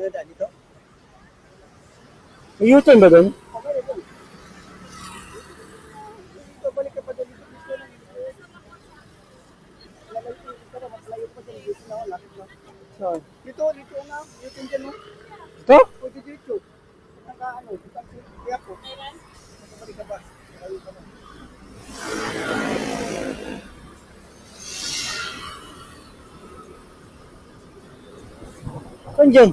Dinadaan dito? May U-turn ba doon? Okay na doon. Dito, balik ka pa doon. Dito, dito lang. Lalay ko, dito na, malayo pa doon. Dito na, lapit na. Saan? Dito, dito na. Dito dyan, no? Ito? O, dito, dito. Naka, ano, dito ang kaya po. Balik ka ba? Malayo ka na. Saan dyan?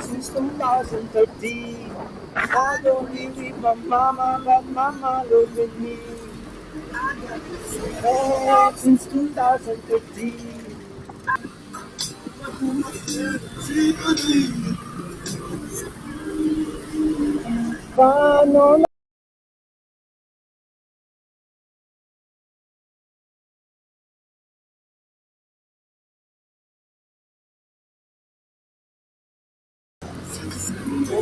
Since 2013, I don't live with my mama, but mama lives with me. Friends since 2013. Paano na?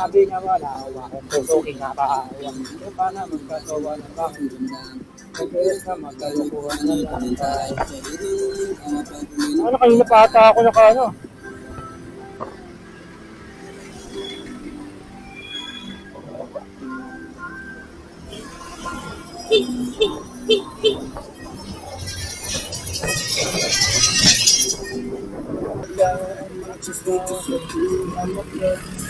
Sabi nga wala, awa ko. Pusukin nga pa. Yung pa na magkagawa ng bakit. Pagkayas na magkalukuhan na lang. Ano kanina pa ata ako naka ano?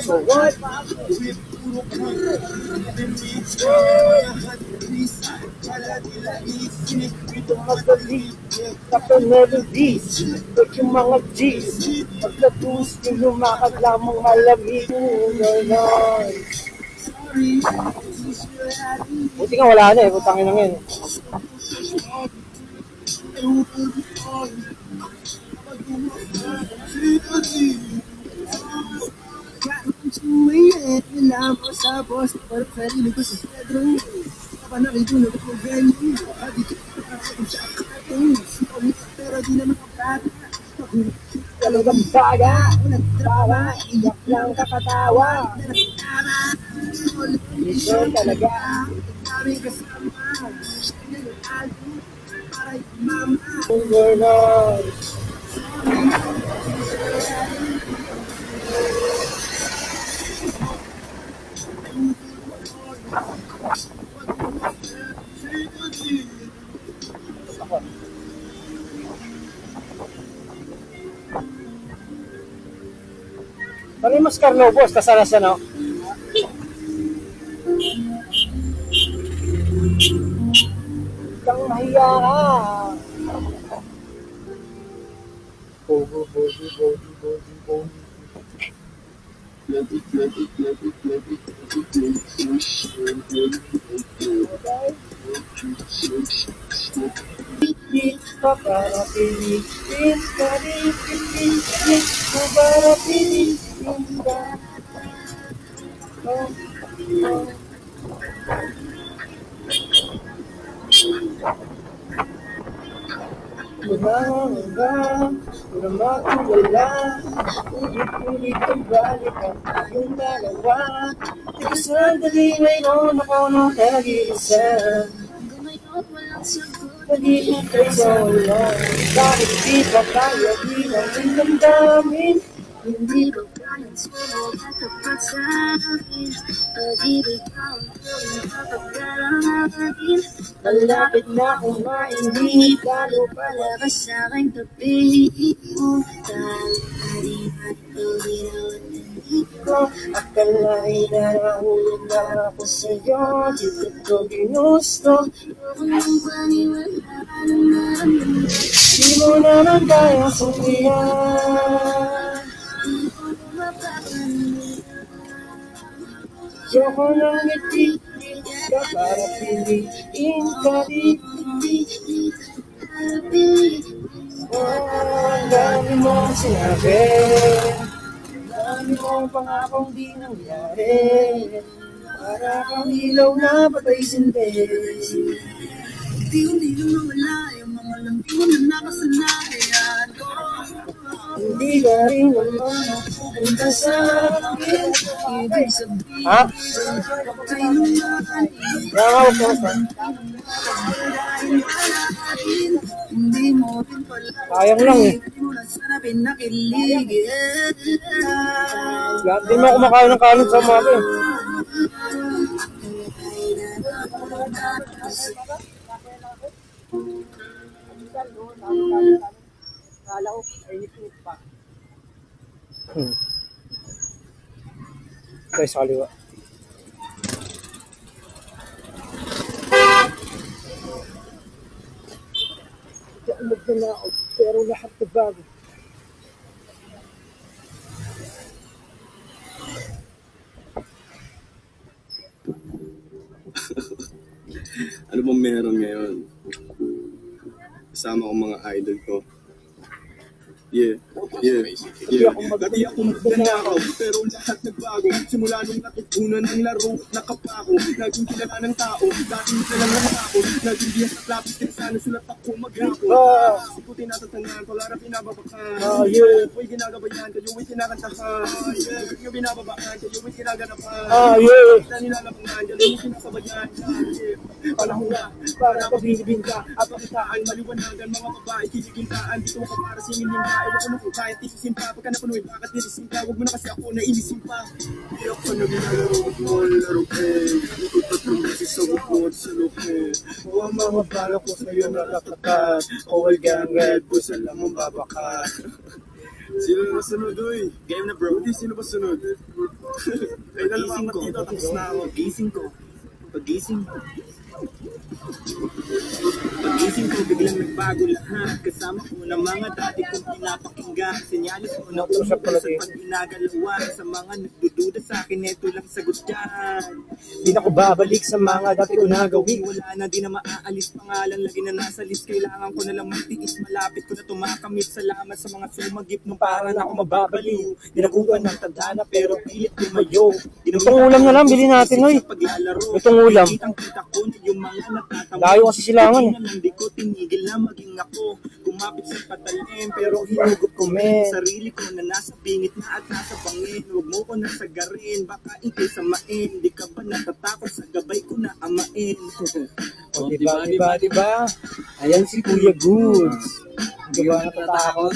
So what? Dito madali, kapag meron D's, pag yung mga G's, yung lumakad lamang malamig. Ganon. Buti nga wala na eh, putangin na ngayon. Sumiit nila mo sa boss Para sarili ko sa Pedro Kapag nakitulog ko ganyan Hindi ko nakakapag sa akin Pero di naman ako bata Talagang baga, nagtrawa, iyak lang kakatawa. Mission talaga. Dami kasama Siya yung album Para yung Ganon. Ano yung mas Carlo boss? Kasalas ano? Kang mahiya ka. Bobo, bobo, bobo, bobo, bobo. para lumatulala, ulit-ulit ang balikan tayong dalawa. Teka sandali, mayroon ako nung nag-iisa. Nag-iintay sa ulan, bakit di pa tayo di namin damdamin? Hindi ko kapag sa akin di pala Palabas sa aking tabi mo Dahil ito ginawan ko Akalain na nahulog na ako sa'yo. Dito ko ginusto Huwag Di mo naman kaya sumiyan Ayoko nang ngiti ka para piliin ka di Oh, ang dami mong sinabi Dami mong di nangyari Para kang ilaw na patay sindi Hindi ko mawala Yung mga lambing na nakasanayan. ko Hindi ka rin naman napupunta sa akin Ibig sabihin Ha? Rangaw ko sa rin pala Sayang lang eh. Sana Lahat din mo kumakain ng kanin sa umaga eh. Hmm. Okay, sa kaliwa. Daan na ako, pero lahat na bago. ano bang meron ngayon? Kasama ko mga idol ko. Yeah. Yeah, yeah. Dati ako magnanakaw, pero lahat nagbago. Simula nung natutunan ng laro, nakapako. Naging kilala ng tao, dati hindi lang ng ako. Naging diyan sa lapis, kaya sana sulat ako maghapon. Ah. Hindi ko tinatatandaan, pangarap pinababakan. Ah, yeah. Ako'y ginagabayan, kayo ay kinakantahan. Yeah, kayo binababaan, kayo ay kinaganapan. Ah, yeah. Kita nilalabangan, kayo ay kinasabayan. Yeah. Panahon na, para pabinibin ka, at pakitaan, maliwanagan, mga babae, kinikintaan. Dito ka para singin yung bae, wag mo kung kahit isisin pa. Pagka napunoy, bakit nilisin ka? Huwag mo na kasi ako na inisin pa. Di ako naglalaro, laro eh. Ikot at lumasi sa bukod sa lupe. O ang mga bala ko sa'yo nakakatat Kawal gang red bull sa lamang babakat Sino na sunod, oy? Game na bro. Hindi, sino ba sunod? Ay, nalaman ko dito, tapos na ako. Pagising ko. Pagising ko, biglang nagbago lahat. Kasama ko ng mga dati kong pinapakinggan. Senyalis ko na pala sa din. pag ginagalawan. Sa mga nagdududa sa akin, eto lang sagot dyan. Di na ko babalik sa mga dati ko nagawin Wala na di na maaalis pangalan Lagi na nasa list Kailangan ko na lang magtiis Malapit ko na tumakamit Salamat sa mga sumagip Nung para na ako mababaliw Dinakuha ng tanda na pero pilit Ginawa Itong ulam na lang, bilhin natin, oy. Itong ulam. Kitang kita ko na yung mga natatawa. Layo kasi silangan, eh. Hindi na ko tinigil na maging ako. Kumapit sa patalim pero Hinugot ko men. sarili ko na nasa pingit na at nasa bangin. Huwag mo ko nasagarin, baka ikay samain. Di ka ba natatakot sa gabay ko na amain? O diba, diba, diba? Ayan si Kuya Goods. Di ba natatakot?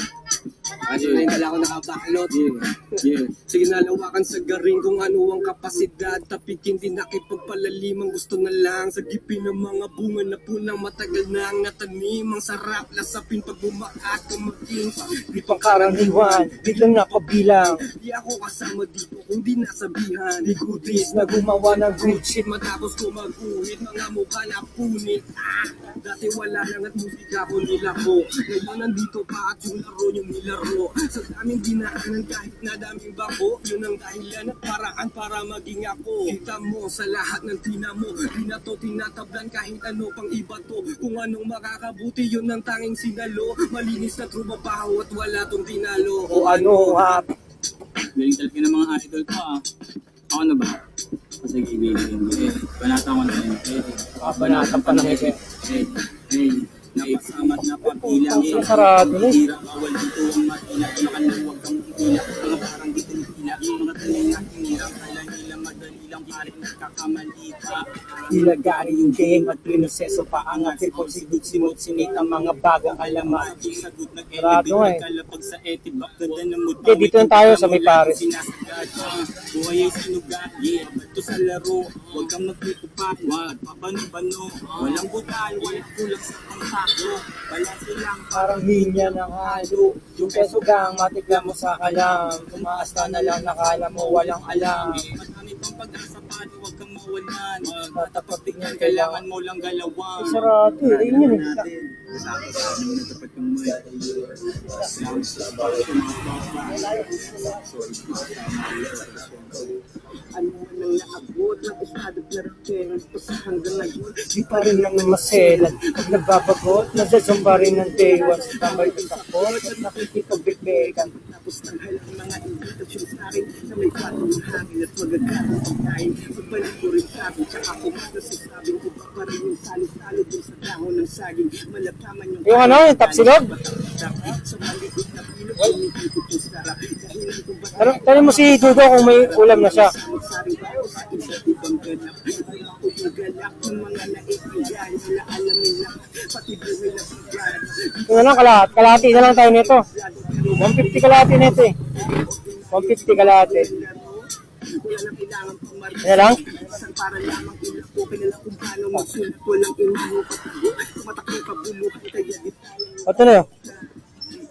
Ano na yung dala ko nakabaklot. Yeah, yeah. Sige nalawakan sa garing kung ano ang kapasidad. Tapikin din nakipagpalalim ang gusto na lang. Sa gipin ng mga bunga na punang matagal na ang natanim. Ang sarap lasapin pag bumakat kung maging Di pang karaniwan, biglang nakabilang Di ako kasama dito kung di nasabihan. Di Goodies na gumawa ng good shit matapos ko mag-uhit Mga mukha na punit ah, Dati wala lang at musika ko nila ko Ngayon nandito pa at yung laro yung nilaro Sa daming dinaanan kahit na daming bako Yun ang dahilan at paraan para maging ako Kita mo sa lahat ng tina mo Di na to tinatablan kahit ano pang iba to Kung anong makakabuti yun ang tanging sinalo Malinis na trumabaho at wala tong tinalo O ano ha Galing talaga ng mga idol ko ah. Ako na ba? Kasi kaibigan ko eh. Banata ko na yun. Eh, banatan pa ng ese. eh, eh, napasamat na papilang eh. Ang sarado na eh. Hirap awal dito ang matila. Nakaluwag kang itila. Mga parang dito na Yung mga tanin na hinirang. Kala nila madali lang pare nagkakamali ka. Ilagari yung game at prinoseso pa ang ating pagsigod simot sinit ang mga bagong alaman sagot nag-elevate Kalapag sa etibak dito tayo sa may pares. Ah, Buhay ay sinugat Yeah, bato sa laro? Huwag kang magtitupan Wag papano-bano Walang butal Walang kulang sa pangtako Balanse lang Parang hinya ng halo Yung peso matigla mo sa kalam. Tumaas ka na lang nakala mo walang alam. Marami pang pag-asa paano Huwag kang mawalan? Wag Matapat tingnan Kailangan mo lang galawan Sarado eh, ayun yun eh. Sa sa amin Natapat kang may Ano man ang naabot ng estado Pero sa hanggang ngayon Di pa rin lang maselan. Pag nagbabagot, nasasamba rin ng day one Sa tamay takot at nakikipagbibigan. Tapos tanghalang mga invitation sa akin na may kwarto ng hangin at magagaling pagkain. Pagbalik ko rin sa akin, tsaka ako nasasabing ko pa rin yung salo-salo dun sa dahon ng saging. Malakaman yung... Yung ano, yung tapsilog? Sa malikot na yung. Dahilan kung Tanong, tanong mo si Dudo kung may ulam na siya Saring bago sa isa't ibang ganap. Ay ako yung galak ng mga naiiyan. Wala alamin na pati buhay na. Yung ano, kalat, kalati na lang tayo nito 150 kalati nito eh 150 kalati Wala nang kailangan pang marinig. Ano lang? Isang para lamang ilang ko, kilala kung paano magsulat. Walang inaho patago. Tumatak yung kabuluhan, kaya di tayo Ito na yun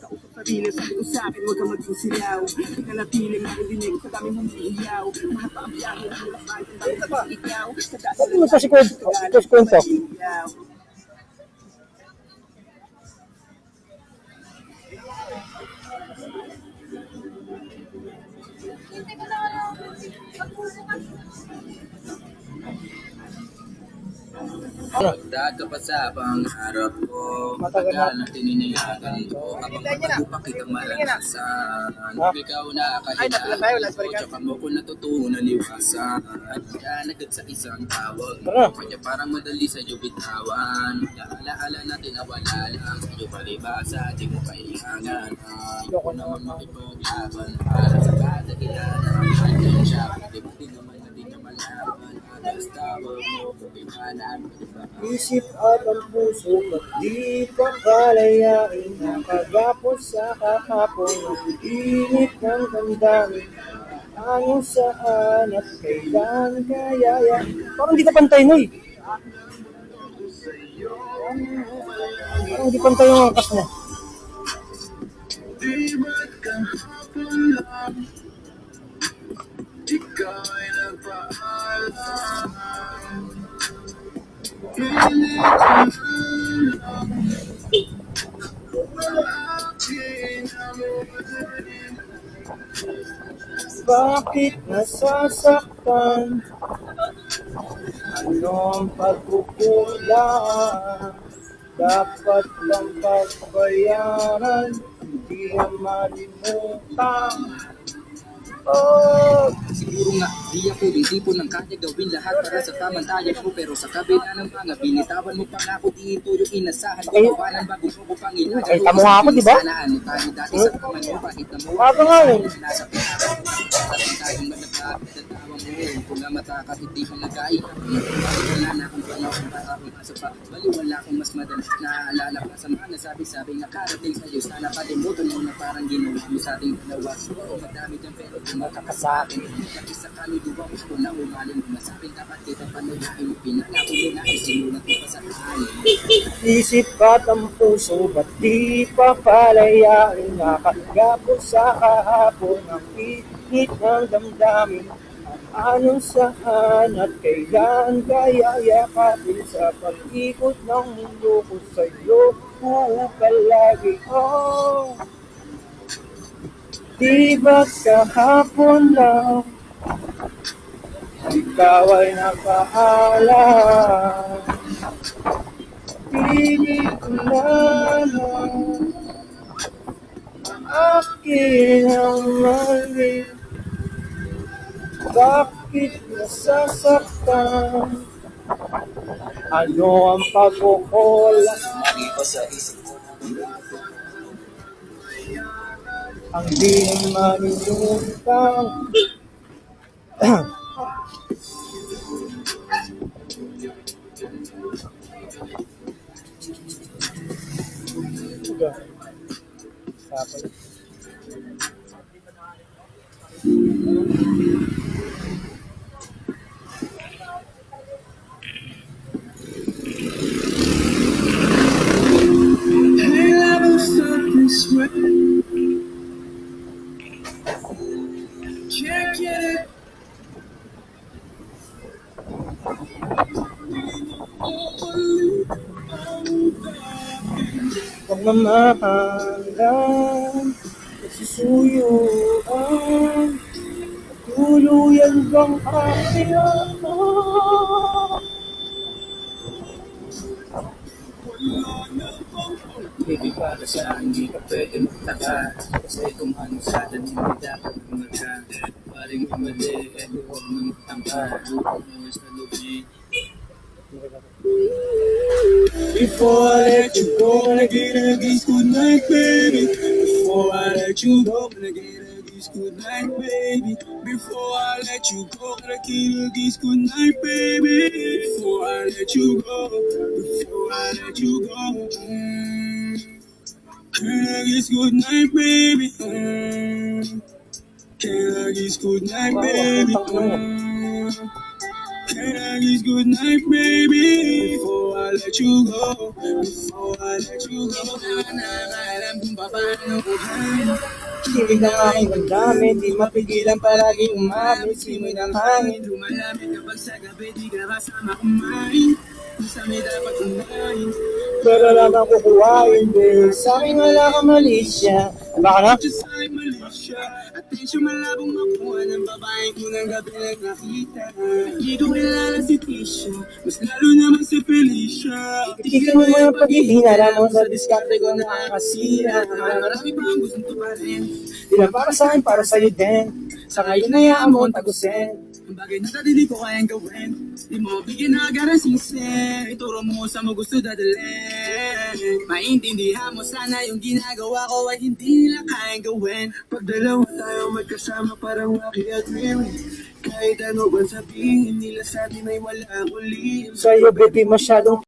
kausap sa ko sa akin, huwag kang maging silaw. Natiling na dinig sa dami mong hihiyaw. Mahal pa ang biyahe ng lakay, kung bakit sa ikaw. Sa daan Sabi mo ito si Kwento Ito si Kwento Pa sa pangarap ko Matagal na. Tininilagan ko Habang pag-upa kitang maranasan Ikaw na kailangan ko Tsaka mo ko natutunan iwasan Yan agad sa isang tawag. Tara. Kanya parang madali sa iyo bitawan. Alaala natin na wala lang. Sa iyo palibasa Di mo kailangan. Ayoko. Naman makipaglaban Para sa kadagilan Andiyan siya Pwede mo din naman na di niya malaman Mo Isip at ang puso at di pa palayain Nakagapos sa kahapon ang init ng damdamin Ano saan at kailan kayaya Parang hindi ka pantay, Noy. Parang hindi pantay yung angkas mo. Bakit nasasaktan? Ano ang pagkukulang? Dapat lang pagbayaran Hindi na malimutan Oh, Siguro nga, di ako din tipo ng kanya gawin lahat para sa kamantaya ko Pero sa kabila ng mga binitawan mo pangako di ito yung inasahan ko. Kawalan bago ko Panginoon Ay, tamo nga ako, di ba? Sana ano tayo dati sa kaman mo kahit na mo Ako nga eh. Nasa pinaka mo Sa tayong malagapit at tawa mo Kung nga mata ka hindi ka nag-aay Wala na akong panahon para akong kaso pa. Baliwala akong mas madali. Naaalala ko sa mga nasabi-sabi nakarating sa'yo Sana kalimutan mo na parang ginawa mo sa ating dalawa. Siguro madami dyan pero tumaka ka sa akin Kasi sa kaluluwa ko na umaling Masabing dapat kita panayain Pinangako mo na isinulat mo pa sa kahanin Isip at ang puso ba't di pa palayain? Nakagapos sa kahapon ang init ng damdamin. Ano saan at kailan kaya yakapin Sa pag-ikot ng mundo ko sa'yo? Buo palagi. Oh. Di ba kahapon lang Ikaw ay napaalam Pilit ko na lang Akin ang mali Bakit nasasaktan? Ano ang pagkukulang? Ang di malulutang Sapay. Pagmamahalan. Nasusuyuan Tuluyan bang kailangan Baby, para sa hindi ka pwede magtaka Kasi kung ano sa atin hindi dapat umaga Paring umali, eh huwag mong tangka Huwag mo sa lubi Before I let you go, gonna get a kiss good night, baby. Before I let you go, gonna get a kiss good night, baby. Before I let you go, gonna get a kiss good night, baby. Before I let you go, before I let you go. Mm. Can I kiss good night, baby? Mm. Can I kiss good night, baby? Mm. Can I kiss good night, baby? Before I let you go, before I let you go, na na alam kung paano ko Hindi na aking damdamin Di mapigilan palagi umami Simoy ng hangin Lumalamig kapag sa gabi, di ka kasama kumain. Sa may dapat kumain, Pero lang ang kukuhain Dahil sa akin wala kang mali siya Baka na? just like Malaysia. At atensyon malabong makuha ng babaeng unang gabi lang nakita. Di ko kilala si Tisha, mas lalo naman si Felicia. Tigil mo yung paghihina mo sa diskarte ko nakakasira Marami pa ang gustong tuparin. Di lang para sa akin, para sa'yo din. Sa ngayon hayaan mo akong tagusin. Ang bagay na dati di ko kayang gawin. Di mo bigyan na agad ang sisi. Ituro mo sa mo gusto dadalhin Maintindihan mo sana yung ginagawa ko ay hindi nila kayang gawin. Pag dalawa tayo magkasama parang Rocky at Riri Kahit ano ba sabihin nila sa atin ay wala akong Sa'yo, baby, masyadong